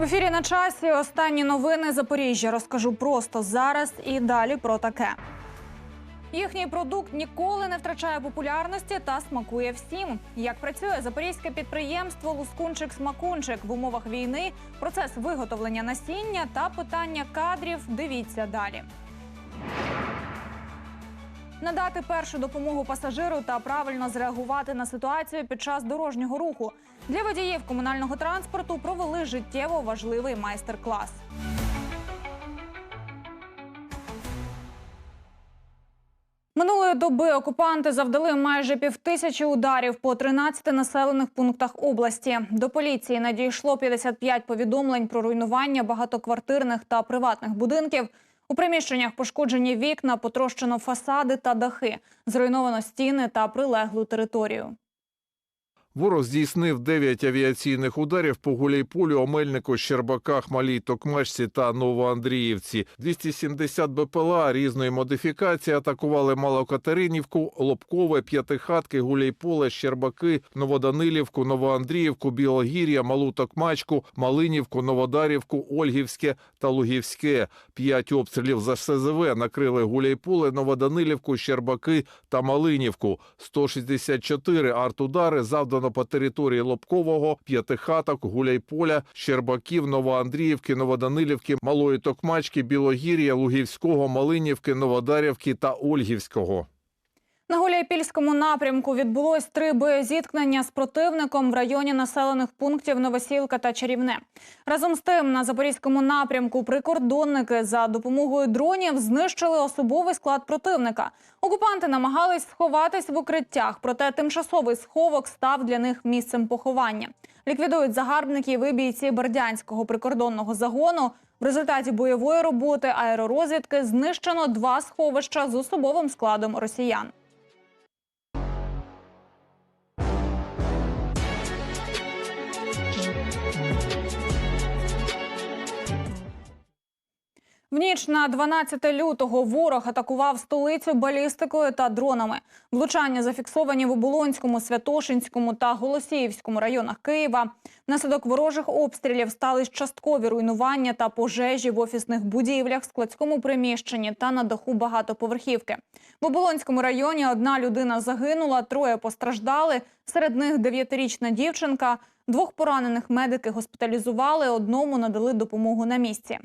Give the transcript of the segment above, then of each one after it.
В ефірі на часі останні новини Запоріжжя. Розкажу просто зараз і далі про таке. Їхній продукт ніколи не втрачає популярності та смакує всім. Як працює запорізьке підприємство Лускунчик Смакунчик в умовах війни, процес виготовлення насіння та питання кадрів. Дивіться далі. Надати першу допомогу пасажиру та правильно зреагувати на ситуацію під час дорожнього руху для водіїв комунального транспорту провели життєво важливий майстер-клас. Минулої доби окупанти завдали майже півтисячі ударів по 13 населених пунктах області. До поліції надійшло 55 повідомлень про руйнування багатоквартирних та приватних будинків. У приміщеннях пошкоджені вікна, потрощено фасади та дахи, зруйновано стіни та прилеглу територію. Ворог здійснив 9 авіаційних ударів по Гуляйполю, Омельнику, Щербаках, Малій Токмачці та Новоандріївці. 270 БПЛА різної модифікації атакували Малокатеринівку, Лобкове, П'ятихатки, Гуляйполе, Щербаки, Новоданилівку, Новоандріївку, Білогір'я, Малу Токмачку, Малинівку, Новодарівку, Ольгівське та Лугівське. П'ять обстрілів за СЗВ накрили Гуляйполе, Новоданилівку, Щербаки та Малинівку. 164 артудари завдано по території Лобкового, П'ятихаток, Гуляйполя, Щербаків, Новоандріївки, Новоданилівки, Малої Токмачки, Білогір'я, Лугівського, Малинівки, Новодарівки та Ольгівського. На Гуляйпільському напрямку відбулось три боєзіткнення з противником в районі населених пунктів Новосілка та Чарівне. Разом з тим, на запорізькому напрямку прикордонники за допомогою дронів знищили особовий склад противника. Окупанти намагались сховатись в укриттях, проте тимчасовий сховок став для них місцем поховання. Ліквідують загарбників і бійці Бердянського прикордонного загону. В результаті бойової роботи аеророзвідки знищено два сховища з особовим складом росіян. В ніч на 12 лютого ворог атакував столицю балістикою та дронами. Влучання зафіксовані в Оболонському, Святошинському та Голосіївському районах Києва. Внаслідок ворожих обстрілів стали часткові руйнування та пожежі в офісних будівлях, складському приміщенні та на даху багатоповерхівки. В Оболонському районі одна людина загинула, троє постраждали. Серед них дев'ятирічна дівчинка. Двох поранених медики госпіталізували, одному надали допомогу на місці.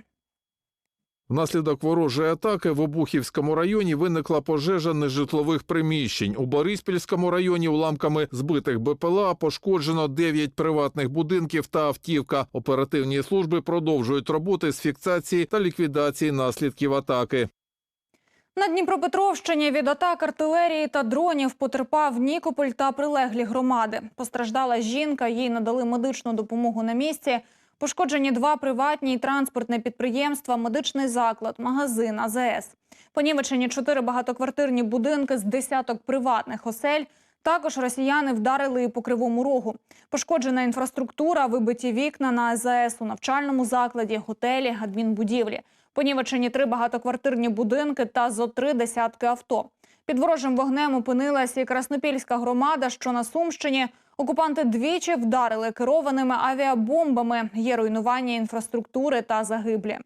Внаслідок ворожої атаки в Обухівському районі виникла пожежа нежитлових приміщень. У Бориспільському районі уламками збитих БПЛА пошкоджено 9 приватних будинків та автівка. Оперативні служби продовжують роботи з фіксації та ліквідації наслідків атаки. На Дніпропетровщині від атак артилерії та дронів потерпав Нікополь та прилеглі громади. Постраждала жінка, їй надали медичну допомогу на місці. Пошкоджені два приватні і транспортне підприємства, медичний заклад, магазин, АЗС. Понівечені чотири багатоквартирні будинки з десяток приватних осель. Також росіяни вдарили і по кривому рогу. Пошкоджена інфраструктура, вибиті вікна на АЗС у навчальному закладі, готелі, адмінбудівлі. Понівечені три багатоквартирні будинки та зо три десятки авто. Під ворожим вогнем опинилась і Краснопільська громада, що на Сумщині. Окупанти двічі вдарили керованими авіабомбами. Є руйнування інфраструктури та загиблі.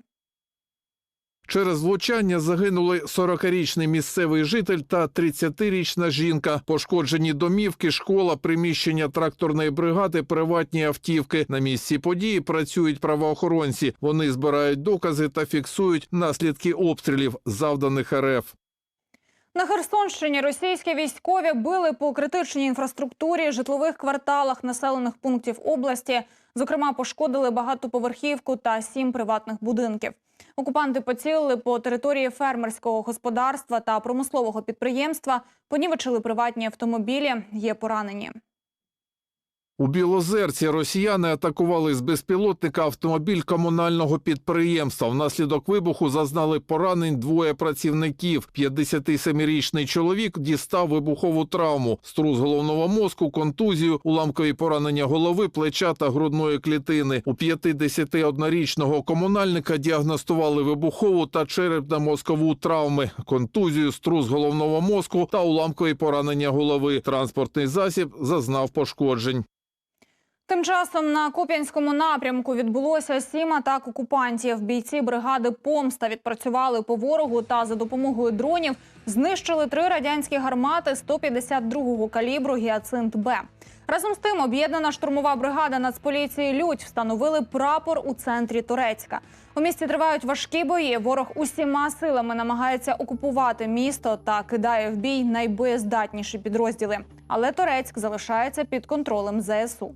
Через влучання загинули 40-річний місцевий житель та 30-річна жінка. Пошкоджені домівки, школа, приміщення тракторної бригади, приватні автівки. На місці події працюють правоохоронці. Вони збирають докази та фіксують наслідки обстрілів, завданих РФ. На Херсонщині російські військові били по критичній інфраструктурі, житлових кварталах населених пунктів області. Зокрема, пошкодили багатоповерхівку та сім приватних будинків. Окупанти поцілили по території фермерського господарства та промислового підприємства, понівечили приватні автомобілі, є поранені. У Білозерці росіяни атакували з безпілотника автомобіль комунального підприємства. Внаслідок вибуху зазнали поранень двоє працівників. 57-річний чоловік дістав вибухову травму, струс головного мозку, контузію, уламкові поранення голови, плеча та грудної клітини. У 51-річного комунальника діагностували вибухову та черепно-мозкову травми, контузію, струс головного мозку та уламкові поранення голови. Транспортний засіб зазнав пошкоджень. Тим часом на Куп'янському напрямку відбулося сім атак окупантів. Бійці бригади Помста відпрацювали по ворогу та за допомогою дронів знищили три радянські гармати 152-го калібру «Гіацинт Б». Разом з тим, об'єднана штурмова бригада Нацполіції Людь встановили прапор у центрі Турецька. У місті тривають важкі бої. Ворог усіма силами намагається окупувати місто та кидає в бій найбоєздатніші підрозділи. Але Турецьк залишається під контролем ЗСУ.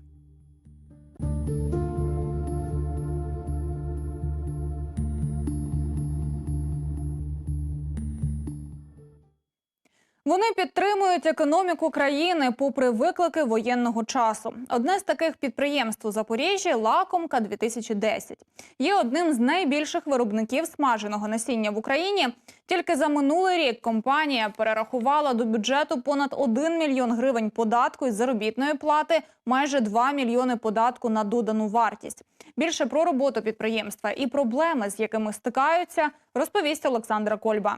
Вони підтримують економіку країни попри виклики воєнного часу. Одне з таких підприємств у Запоріжжі Лакомка 2010 є одним з найбільших виробників смаженого насіння в Україні. Тільки за минулий рік компанія перерахувала до бюджету понад 1 мільйон гривень податку із заробітної плати, майже 2 мільйони податку на додану вартість. Більше про роботу підприємства і проблеми, з якими стикаються, розповість Олександра Кольба.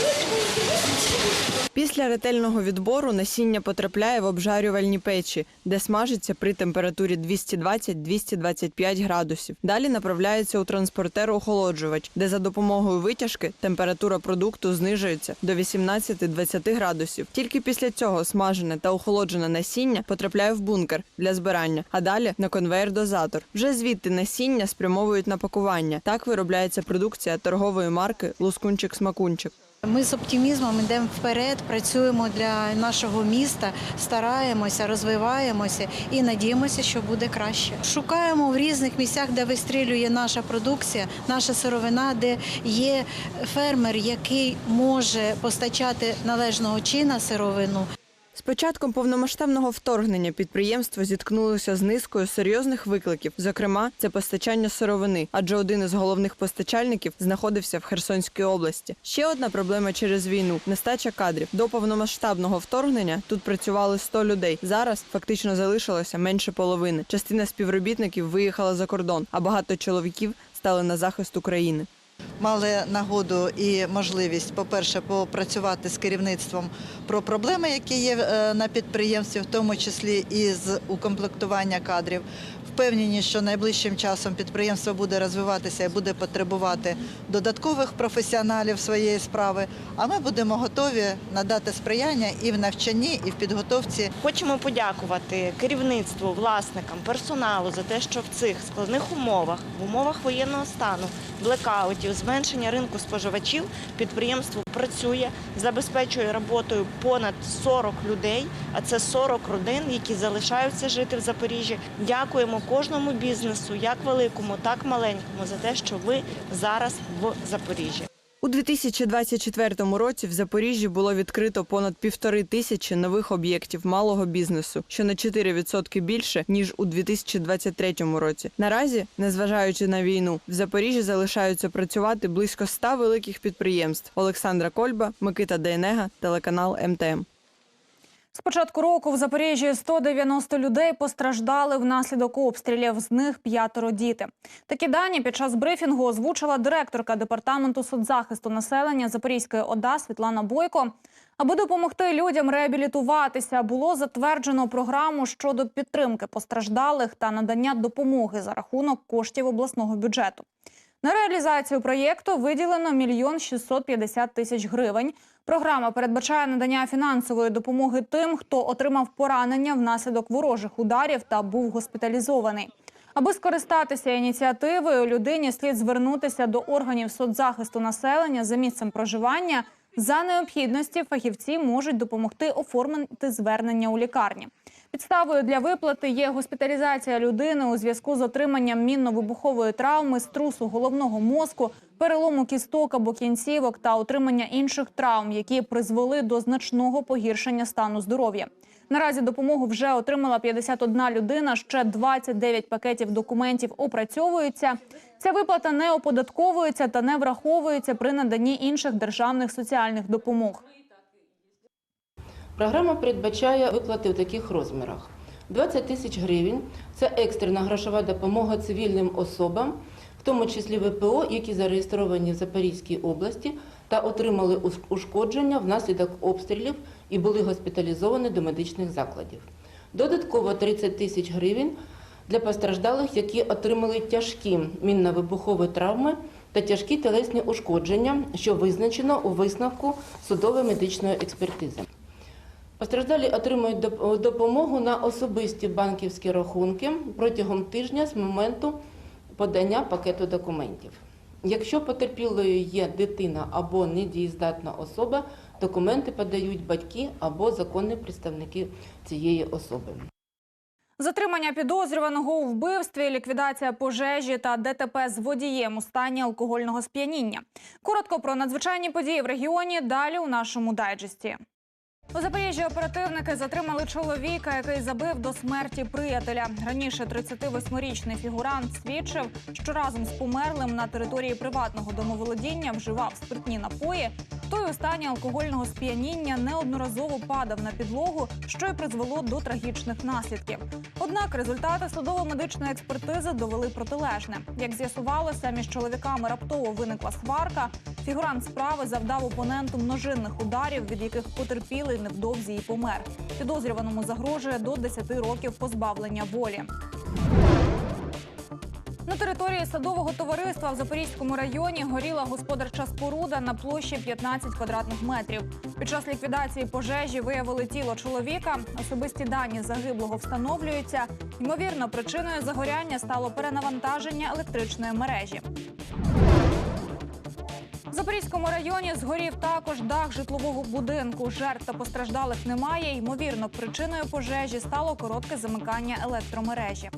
Після ретельного відбору насіння потрапляє в обжарювальні печі, де смажиться при температурі 220-225 градусів. Далі направляється у транспортер-охолоджувач, де за допомогою витяжки температура продукту знижується до 18-20 градусів. Тільки після цього смажене та охолоджене насіння потрапляє в бункер для збирання, а далі на конвейер-дозатор. Вже звідти насіння спрямовують на пакування. Так виробляється продукція торгової марки Лускунчик-смакунчик. Ми з оптимізмом йдемо вперед, працюємо для нашого міста, стараємося, розвиваємося і надіємося, що буде краще. Шукаємо в різних місцях, де вистрілює наша продукція, наша сировина, де є фермер, який може постачати належного чина сировину. З початком повномасштабного вторгнення підприємство зіткнулося з низкою серйозних викликів. Зокрема, це постачання сировини, адже один із головних постачальників знаходився в Херсонській області. Ще одна проблема через війну нестача кадрів. До повномасштабного вторгнення тут працювали 100 людей. Зараз фактично залишилося менше половини. Частина співробітників виїхала за кордон, а багато чоловіків стали на захист України. Мали нагоду і можливість, по-перше, попрацювати з керівництвом про проблеми, які є е, на підприємстві, в тому числі і з укомплектування кадрів. Впевнені, що найближчим часом підприємство буде розвиватися і буде потребувати додаткових професіоналів своєї справи. А ми будемо готові надати сприяння і в навчанні, і в підготовці Хочемо подякувати керівництву, власникам, персоналу за те, що в цих складних умовах, в умовах воєнного стану, блекаутів, зменшення ринку споживачів, підприємство працює, забезпечує роботою понад 40 людей, а це 40 родин, які залишаються жити в Запоріжжі. Дякуємо кожному бізнесу, як великому, так маленькому, за те, що ви зараз в Запоріжжі. У 2024 році в Запоріжжі було відкрито понад півтори тисячі нових об'єктів малого бізнесу, що на 4% більше ніж у 2023 році. Наразі, незважаючи на війну, в Запоріжжі залишаються працювати близько 100 великих підприємств. Олександра Кольба, Микита Дейнега, телеканал МТМ. З початку року в Запоріжжі 190 людей постраждали внаслідок обстрілів, з них п'ятеро діти. Такі дані під час брифінгу озвучила директорка департаменту соцзахисту населення Запорізької ОДА Світлана Бойко. Аби допомогти людям реабілітуватися, було затверджено програму щодо підтримки постраждалих та надання допомоги за рахунок коштів обласного бюджету. На реалізацію проєкту виділено мільйон 650 тисяч гривень. Програма передбачає надання фінансової допомоги тим, хто отримав поранення внаслідок ворожих ударів та був госпіталізований. Аби скористатися ініціативою, людині слід звернутися до органів соцзахисту населення за місцем проживання. За необхідності фахівці можуть допомогти оформити звернення у лікарні. Підставою для виплати є госпіталізація людини у зв'язку з отриманням мінно-вибухової травми, струсу головного мозку, перелому кісток або кінцівок та отримання інших травм, які призвели до значного погіршення стану здоров'я. Наразі допомогу вже отримала 51 людина. Ще 29 пакетів документів опрацьовуються. Ця виплата не оподатковується та не враховується при наданні інших державних соціальних допомог. Програма передбачає виплати в таких розмірах: 20 тисяч гривень це екстрена грошова допомога цивільним особам, в тому числі ВПО, які зареєстровані в Запорізькій області, та отримали ушкодження внаслідок обстрілів і були госпіталізовані до медичних закладів. Додатково 30 тисяч гривень для постраждалих, які отримали тяжкі мінно-вибухові травми та тяжкі телесні ушкодження, що визначено у висновку судово-медичної експертизи. Постраждалі отримують доп- допомогу на особисті банківські рахунки протягом тижня з моменту подання пакету документів. Якщо потерпілою є дитина або недієздатна особа, документи подають батьки або законні представники цієї особи. Затримання підозрюваного у вбивстві, ліквідація пожежі та ДТП з водієм у стані алкогольного сп'яніння. Коротко про надзвичайні події в регіоні. Далі у нашому дайджесті. У Запоріжжі оперативники затримали чоловіка, який забив до смерті приятеля. Раніше 38-річний фігурант свідчив, що разом з померлим на території приватного домоволодіння вживав спиртні напої. Той у стані алкогольного сп'яніння неодноразово падав на підлогу, що й призвело до трагічних наслідків. Однак результати судово-медичної експертизи довели протилежне. Як з'ясувалося, між чоловіками раптово виникла сварка. Фігурант справи завдав опоненту множинних ударів, від яких потерпілий невдовзі і помер. Підозрюваному загрожує до 10 років позбавлення волі. На території садового товариства в Запорізькому районі горіла господарча споруда на площі 15 квадратних метрів. Під час ліквідації пожежі виявили тіло чоловіка. Особисті дані загиблого встановлюються. Ймовірно, причиною загоряння стало перенавантаження електричної мережі. В Запорізькому районі згорів також дах житлового будинку. Жертв та постраждалих немає. Ймовірно, причиною пожежі стало коротке замикання електромережі.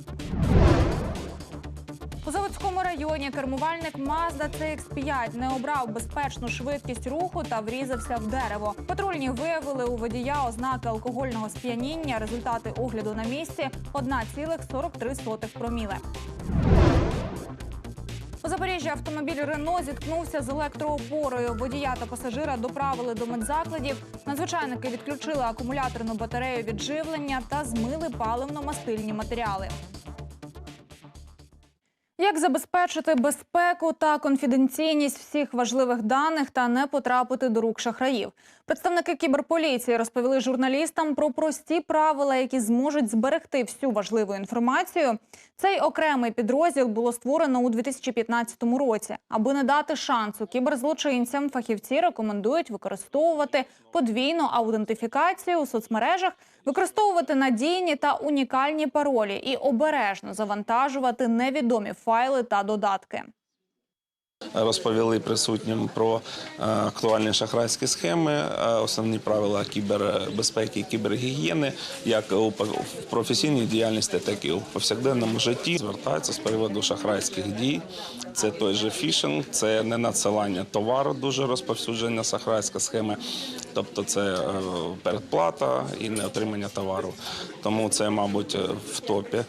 У Заводському районі кермувальник Mazda CX-5 не обрав безпечну швидкість руху та врізався в дерево. Патрульні виявили у водія ознаки алкогольного сп'яніння. Результати огляду на місці 1,43 проміле. Запоріжжі автомобіль Рено зіткнувся з електроопорою. Водія та пасажира доправили до медзакладів. Надзвичайники відключили акумуляторну батарею від живлення та змили паливно-мастильні матеріали. Як забезпечити безпеку та конфіденційність всіх важливих даних та не потрапити до рук шахраїв? Представники кіберполіції розповіли журналістам про прості правила, які зможуть зберегти всю важливу інформацію. Цей окремий підрозділ було створено у 2015 році. Аби не дати шансу кіберзлочинцям, фахівці рекомендують використовувати подвійну аутентифікацію у соцмережах, використовувати надійні та унікальні паролі і обережно завантажувати невідомі файли та додатки. Розповіли присутнім про е, актуальні шахрайські схеми, е, основні правила кібербезпеки і кібергігієни, як у професійній діяльності, так і у повсякденному житті. Звертаються з приводу шахрайських дій. Це той же фішинг, це не надсилання товару, дуже розповсюджена шахрайська схема. Тобто це е, передплата і не отримання товару. Тому це, мабуть, в топі.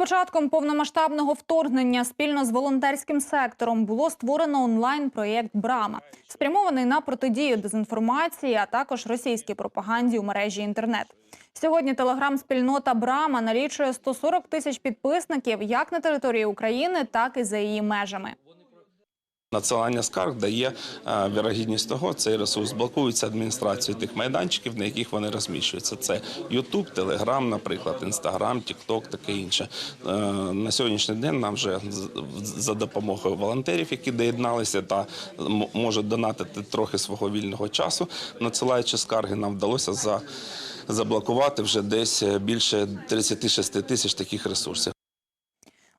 Початком повномасштабного вторгнення спільно з волонтерським сектором було створено онлайн-проєкт Брама, спрямований на протидію дезінформації, а також російській пропаганді у мережі інтернет. Сьогодні телеграм-спільнота Брама налічує 140 тисяч підписників як на території України, так і за її межами. Надсилання скарг дає е, вірогідність того, цей ресурс блокується адміністрацією тих майданчиків, на яких вони розміщуються. Це YouTube, Telegram, наприклад, Instagram, TikTok, таке інше. Е, на сьогоднішній день нам вже за допомогою волонтерів, які доєдналися та можуть донатити трохи свого вільного часу, надсилаючи скарги, нам вдалося за, заблокувати вже десь е, більше 36 тисяч таких ресурсів.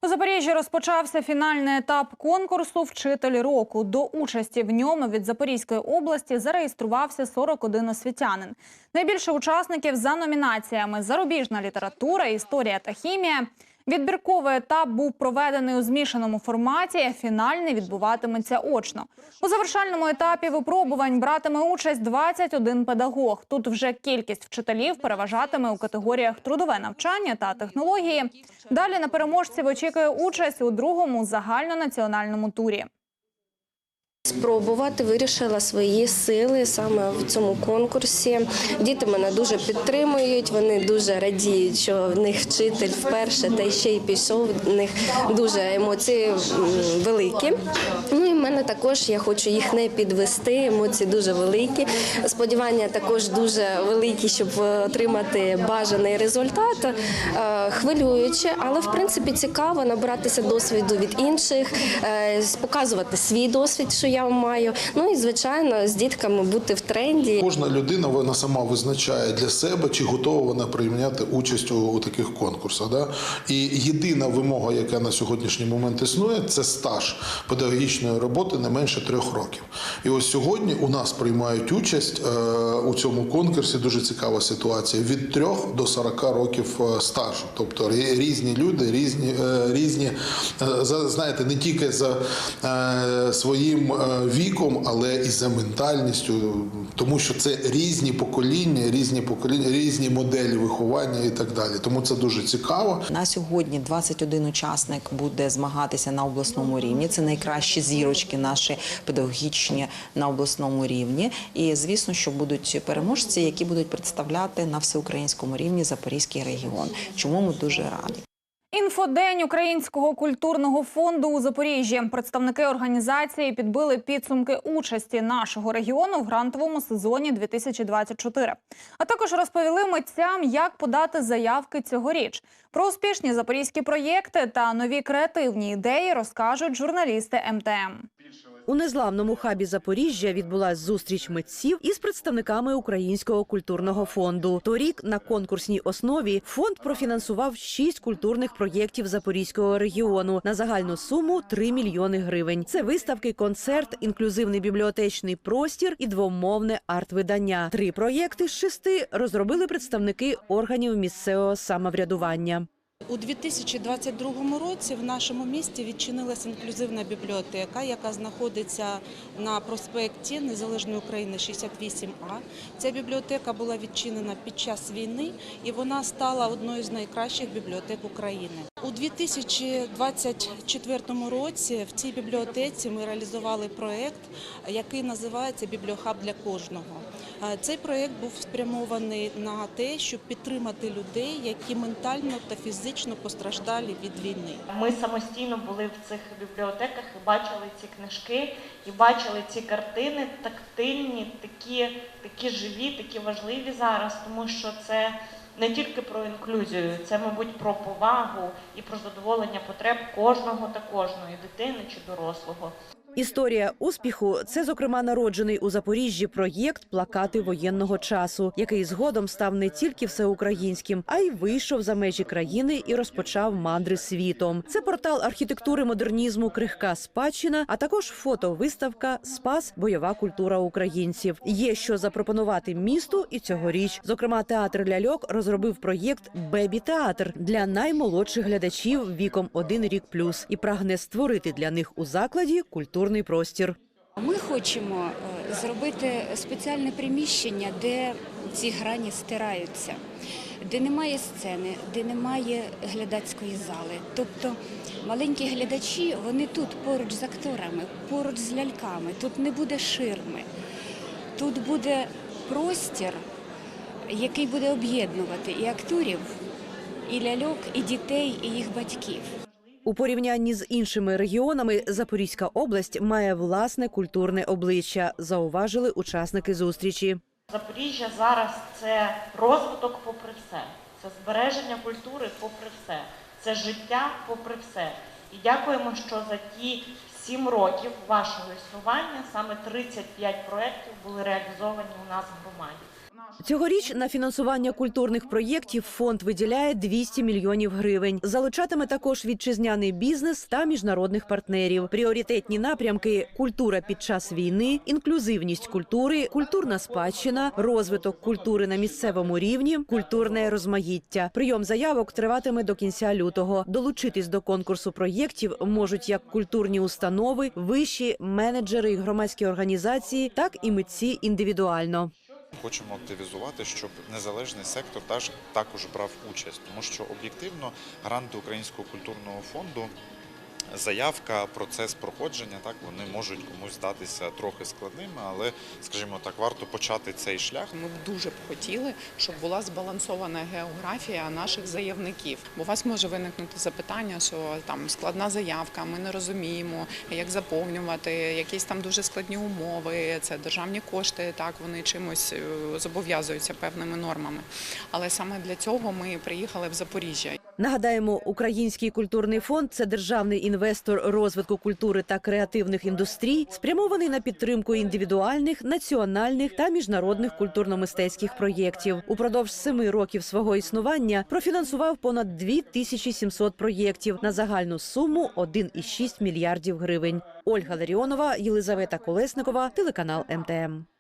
У Запоріжжі розпочався фінальний етап конкурсу Вчитель року. До участі в ньому від Запорізької області зареєструвався 41 освітянин. Найбільше учасників за номінаціями зарубіжна література, історія та хімія. Відбірковий етап був проведений у змішаному форматі. Фінальний відбуватиметься очно. У завершальному етапі випробувань братиме участь 21 педагог. Тут вже кількість вчителів переважатиме у категоріях трудове навчання та технології. Далі на переможців очікує участь у другому загальнонаціональному турі. Спробувати вирішила свої сили саме в цьому конкурсі. Діти мене дуже підтримують. Вони дуже радіють, що в них вчитель вперше та ще й пішов. В них дуже емоції великі. Ну і в мене також я хочу їх не підвести. Емоції дуже великі. Сподівання також дуже великі, щоб отримати бажаний результат. Е, Хвилююче, але в принципі цікаво набиратися досвіду від інших, е, показувати свій досвід, що я маю. Ну і звичайно, з дітками бути в тренді. Кожна людина вона сама визначає для себе, чи готова вона прийняти участь у, таких конкурсах. Да? І єдина вимога, яка на сьогоднішній момент існує, це стаж педагогічної роботи не менше трьох років. І ось сьогодні у нас приймають участь е, у цьому конкурсі. Дуже цікава ситуація від трьох до 40 років е, стажу. Тобто різні люди, різні, е, різні е, знаєте, не тільки за своїм віком, але і за ментальністю, тому що це різні покоління, різні покоління, різні моделі виховання і так далі. Тому це дуже цікаво. На сьогодні 21 учасник буде змагатися на обласному рівні. Це найкращі зірочки наші педагогічні на обласному рівні. І звісно, що будуть переможці, які будуть представляти на всеукраїнському рівні Запорізький регіон. Чому ми дуже раді. Інфодень Українського культурного фонду у Запоріжжі. Представники організації підбили підсумки участі нашого регіону в грантовому сезоні 2024. А також розповіли митцям, як подати заявки цьогоріч. Про успішні запорізькі проєкти та нові креативні ідеї розкажуть журналісти МТМ. У незламному хабі Запоріжжя відбулась зустріч митців із представниками Українського культурного фонду. Торік на конкурсній основі фонд профінансував шість культурних проєктів Запорізького регіону на загальну суму 3 мільйони гривень. Це виставки, концерт, інклюзивний бібліотечний простір і двомовне арт-видання. Три проєкти з шести розробили представники органів місцевого самоврядування. У 2022 році в нашому місті відчинилася інклюзивна бібліотека, яка знаходиться на проспекті Незалежної України 68А. Ця бібліотека була відчинена під час війни і вона стала одною з найкращих бібліотек України. У 2024 році в цій бібліотеці ми реалізували проект, який називається Бібліохаб для кожного. Цей проект був спрямований на те, щоб підтримати людей, які ментально та фізично постраждалі від війни. Ми самостійно були в цих бібліотеках і бачили ці книжки, і бачили ці картини тактильні, такі, такі живі, такі важливі зараз, тому що це не тільки про інклюзію, це, мабуть, про повагу і про задоволення потреб кожного та кожної дитини чи дорослого. Історія успіху це, зокрема, народжений у Запоріжжі проєкт Плакати воєнного часу, який згодом став не тільки всеукраїнським, а й вийшов за межі країни і розпочав мандри світом. Це портал архітектури модернізму Крихка спадщина, а також фотовиставка Спас бойова культура українців. Є що запропонувати місту і цьогоріч. Зокрема, театр ляльок розробив проєкт Бебі театр для наймолодших глядачів віком один рік плюс і прагне створити для них у закладі культурний простір. Ми хочемо е, зробити спеціальне приміщення, де ці грані стираються, де немає сцени, де немає глядацької зали. Тобто маленькі глядачі, вони тут поруч з акторами, поруч з ляльками. Тут не буде ширми, тут буде простір, який буде об'єднувати і акторів, і ляльок, і дітей, і їх батьків. У порівнянні з іншими регіонами Запорізька область має власне культурне обличчя, зауважили учасники зустрічі. Запоріжжя зараз це розвиток попри все, це збереження культури попри все, це життя попри все. І дякуємо, що за ті сім років вашого існування саме 35 проєктів були реалізовані у нас в громаді. Цьогоріч на фінансування культурних проєктів фонд виділяє 200 мільйонів гривень. Залучатиме також вітчизняний бізнес та міжнародних партнерів. Пріоритетні напрямки: культура під час війни, інклюзивність культури, культурна спадщина, розвиток культури на місцевому рівні, культурне розмаїття. Прийом заявок триватиме до кінця лютого. Долучитись до конкурсу проєктів можуть як культурні установи, вищі менеджери і громадські організації, так і митці індивідуально. Хочемо активізувати, щоб незалежний сектор також брав участь, тому що об'єктивно гранти Українського культурного фонду заявка, процес проходження, так вони можуть комусь здатися трохи складними, але, скажімо так, варто почати цей шлях. Ми б дуже б хотіли, щоб була збалансована географія наших заявників. Бо у вас може виникнути запитання, що там складна заявка, ми не розуміємо, як заповнювати, якісь там дуже складні умови, це державні кошти, так вони чимось е, зобов'язуються певними нормами. Але саме для цього ми приїхали в Запоріжжя. Нагадаємо, Український культурний фонд це державний інвестор розвитку культури та креативних індустрій, спрямований на підтримку індивідуальних, національних та міжнародних культурно-мистецьких проєктів. Упродовж семи років свого існування профінансував понад 2700 проєктів на загальну суму 1,6 мільярдів гривень. Ольга Ларіонова, Єлизавета Колесникова, телеканал МТМ.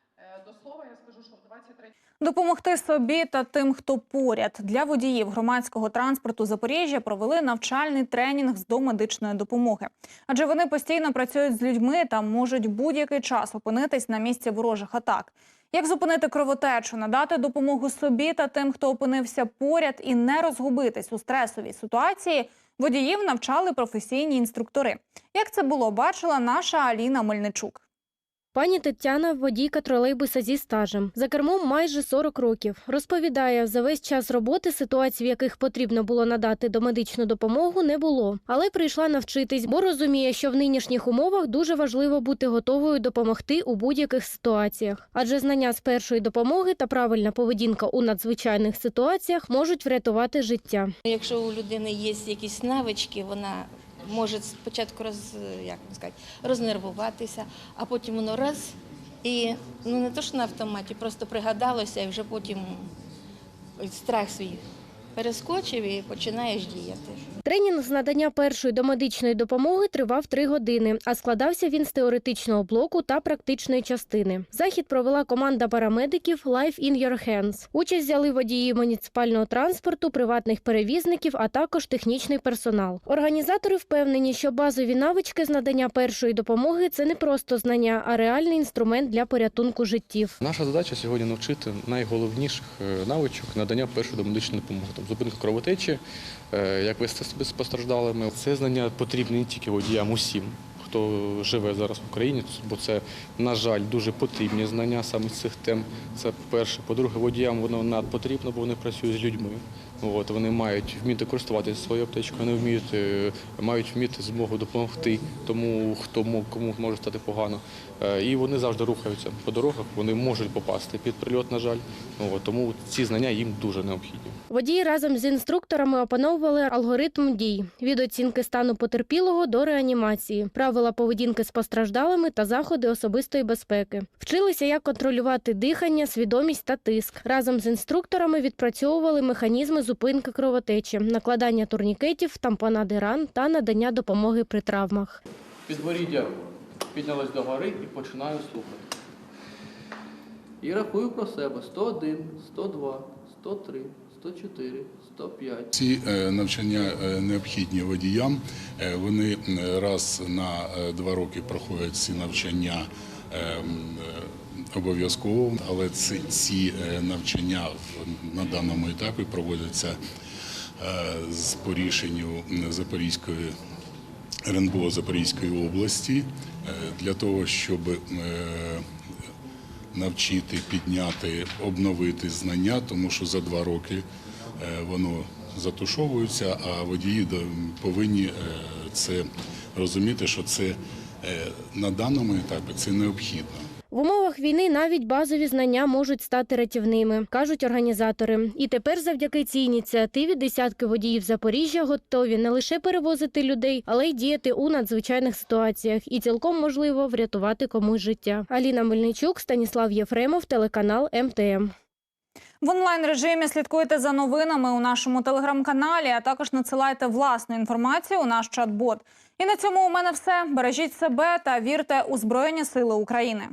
Допомогти собі та тим, хто поряд для водіїв громадського транспорту Запоріжжя провели навчальний тренінг з домедичної допомоги. Адже вони постійно працюють з людьми та можуть будь-який час опинитись на місці ворожих атак. Як зупинити кровотечу, надати допомогу собі та тим, хто опинився поряд, і не розгубитись у стресовій ситуації, водіїв навчали професійні інструктори. Як це було, бачила наша Аліна Мельничук. Пані Тетяна – водійка тролейбуса зі стажем. За кермом майже 40 років. Розповідає, за весь час роботи ситуацій, в яких потрібно було надати домедичну допомогу, не було. Але прийшла навчитись, бо розуміє, що в нинішніх умовах дуже важливо бути готовою допомогти у будь-яких ситуаціях. Адже знання з першої допомоги та правильна поведінка у надзвичайних ситуаціях можуть врятувати життя. Якщо у людини є якісь навички, вона може спочатку роз, як сказати, рознервуватися, а потім воно раз і ну не то, що на автоматі, просто пригадалося, і вже потім страх свій перескочив і починаєш діяти. Тренінг з надання першої домедичної допомоги тривав три години, а складався він з теоретичного блоку та практичної частини. Захід провела команда парамедиків Life in Your Hands. Участь взяли водії муніципального транспорту, приватних перевізників, а також технічний персонал. Організатори впевнені, що базові навички з надання першої допомоги це не просто знання, а реальний інструмент для порятунку життів. Наша задача сьогодні навчити найголовніших е, навичок надання першої домедичної допомоги. Зупинка кровотечі, е, як себе з постраждалими. Це знання потрібне не тільки водіям, усім, хто живе зараз в Україні, бо це, на жаль, дуже потрібні знання саме цих тем. Це по-перше. По-друге, водіям воно надпотрібно, бо вони працюють з людьми. От, вони мають вміти користуватися своєю аптечкою, вони вміють, е, мають вміти змогу допомогти тому, хто кому може стати погано. Е, І вони завжди рухаються по дорогах, вони можуть попасти під прильот, на жаль. От, тому ці знання їм дуже необхідні. Водії разом з інструкторами опановували алгоритм дій від оцінки стану потерпілого до реанімації, правила поведінки з постраждалими та заходи особистої безпеки. Вчилися, як контролювати дихання, свідомість та тиск. Разом з інструкторами відпрацьовували механізми зупинки кровотечі, накладання турнікетів, тампонади ран та надання допомоги при травмах. Підборіддя піднялось до гори і починаю слухати. І рахую про себе 101, 102, 103, 104, 105. Ці е, навчання е, необхідні водіям. Е, Вони раз на два роки проходять ці навчання обов'язково, але ці, ці навчання на даному етапі проводяться з по рішенню Запорізької РНБО Запорізької області для того, щоб е, навчити, підняти, обновити знання, тому що за два роки е, воно затушовується, а водії повинні е, це розуміти, що це е, на даному етапі це необхідно. Війни навіть базові знання можуть стати рятівними, кажуть організатори. І тепер, завдяки цій ініціативі, десятки водіїв Запоріжжя готові не лише перевозити людей, але й діяти у надзвичайних ситуаціях. І цілком можливо врятувати комусь життя. Аліна Мельничук, Станіслав Єфремов, телеканал МТМ. В онлайн режимі слідкуйте за новинами у нашому телеграм-каналі, а також надсилайте власну інформацію у наш чат-бот. І на цьому у мене все. Бережіть себе та вірте у Збройні Сили України.